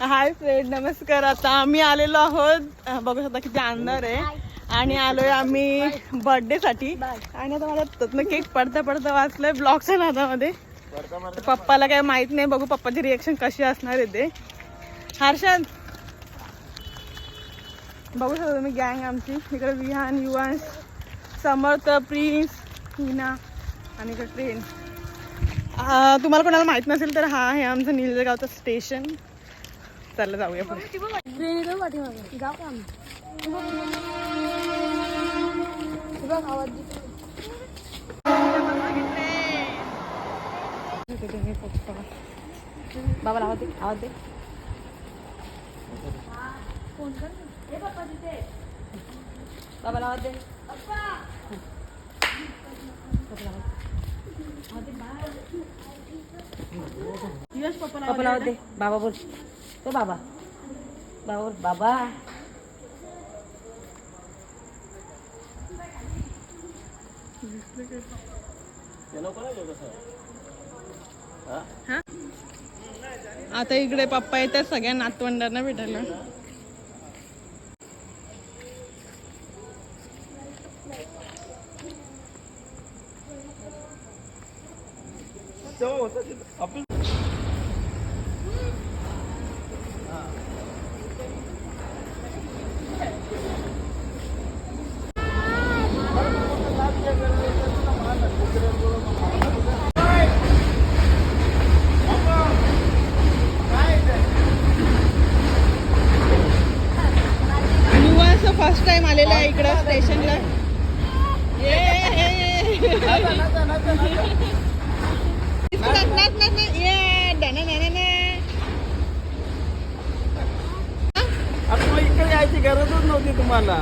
Hi friend नमस्कार. आता आम्ही आलेलो आहोत. बघू शकता किती अंधार आहे. आणि आलोय आम्ही बर्थडे साठी. आणि आता मला त्यातनं केक पडता पडता वाचलंय. ब्लॉगच्या नादामध्ये तर पप्पाला काय माहीत नाही. बघू पप्पाची रिएक्शन कशी असणार आहे ते. हर्षद. बघू शकता तुम्ही गँग आमची. इकडे विहान युवान समर्थ प्रिन्स हिना आणि इकडे ट्रेन तुम्हाला कोणाला माहीत नसेल तर हा आहे आमचं निलजगावचं स्टेशन चला जाऊया हे. बाबा आवाज दे आवाज दे. बाबा आवाज दे. पप्पाला आवाज दे. बाबा बोल. तो बाबा. बाबा बाबा. आता इकडे पप्पा येतात सगळ्या नातवंडांना भेटायला. युवा फर्स्ट टाइम आलेलं आहे इकडं स्टेशनला. इकडे यायची गरजच नव्हती तुम्हाला.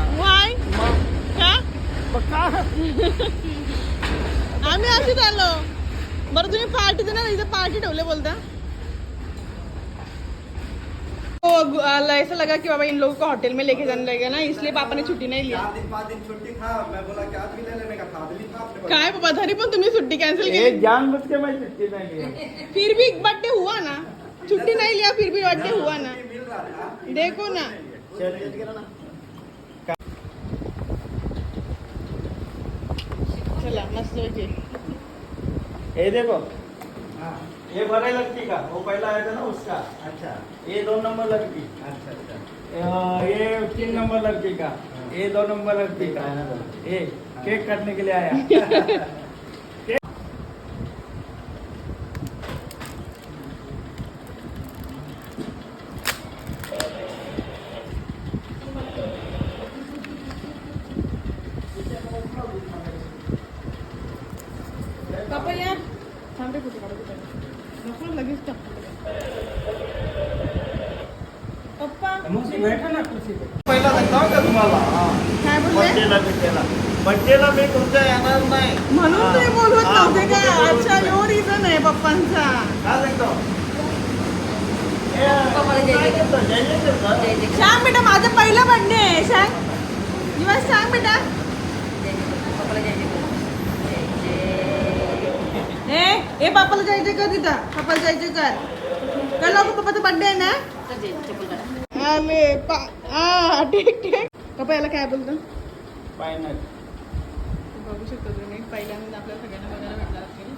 आम्ही अशीच आलो. बरं तुम्ही पार्टी देणार इथे पार्टी ठेवले बोलता. लोग ऐसा लगा कि बाबा इन लोगों को होटल में लेके जाने लगे ना इसलिए पापा ने छुट्टी नहीं लिया क्या है पापा? धरी पर तुमने छुट्टी कैंसिल की जान बच के मैं छुट्टी नहीं लिया फिर भी बर्थडे हुआ ना? छुट्टी नहीं लिया फिर भी बर्थडे हुआ ना? देखो ना। चला। मस्त हो देखो। देखो ये बड़े लड़की का वो पहला आया था ना उसका। अच्छा। ये दो नंबर लड़की। अच्छा अच्छा। ये तीन नंबर लड़की का। ये दो नंबर लड़की का। ये केक काटने के लिए आया। पप्पा या थांबे कुठे काढू पहिला सांगतो का तुम्हाला? बिड्डेला मी तुमच्या येणार नाही. म्हणून. तुम्ही बोलवत हा, नव्हते का? अच्छा नाही. यो रिझन आहे पप्पांचा. काय सांगतो? सांग बेटा माझा पहिला बर्थडे आहे. सांग. युवा सांग बेटा. ए ए पप्पाला जायचं कर तिथं? पप्पाला जायचं कर कर लोक पप्पाचा बर्थडे आहे ना? पा हा ठीक ठीक. पप्पा याला काय बोलतो? फायनल बघू शकता तुम्ही. पहिल्यांदा आपल्या सगळ्यांना बघायला भेटणार असेल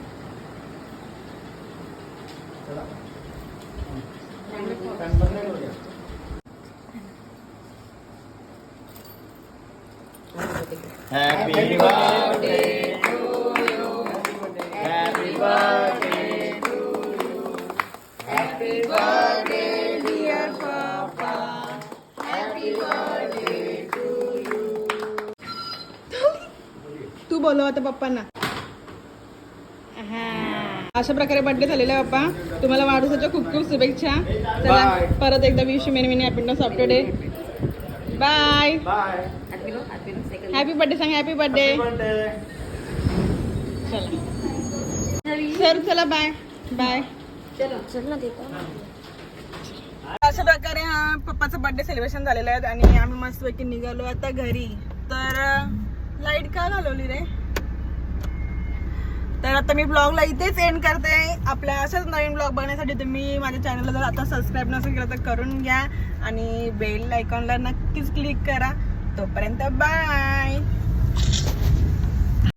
Happy birthday. बोलव आता पप्पांना. हा. अशा प्रकारे बर्थडे झालेला पप्पा. तुम्हाला वाढदिवसाच्या खूप खूप शुभेच्छा. चला. परत एकदा wish many many happy soft day bye. Happy birthday सांग हॅपी बर्थडे. चला. सर चला बाय बाय चल ना देतो अशा प्रकारे हा पप्पाचा बर्थडे सेलिब्रेशन झालेलं आहे आणि आम्ही मस्तपैकी निघालो आता घरी. तर लाइट का घालवली रे? तर आता मी ब्लॉगला इथेच एंड करते. आपल्या अशाच नवीन ब्लॉग बघण्यासाठी तुम्ही माझ्या चॅनलला जर आता सबस्क्राईब नसेल केलं तर करून घ्या आणि बेल आयकॉनला नक्कीच क्लिक करा. तोपर्यंत बाय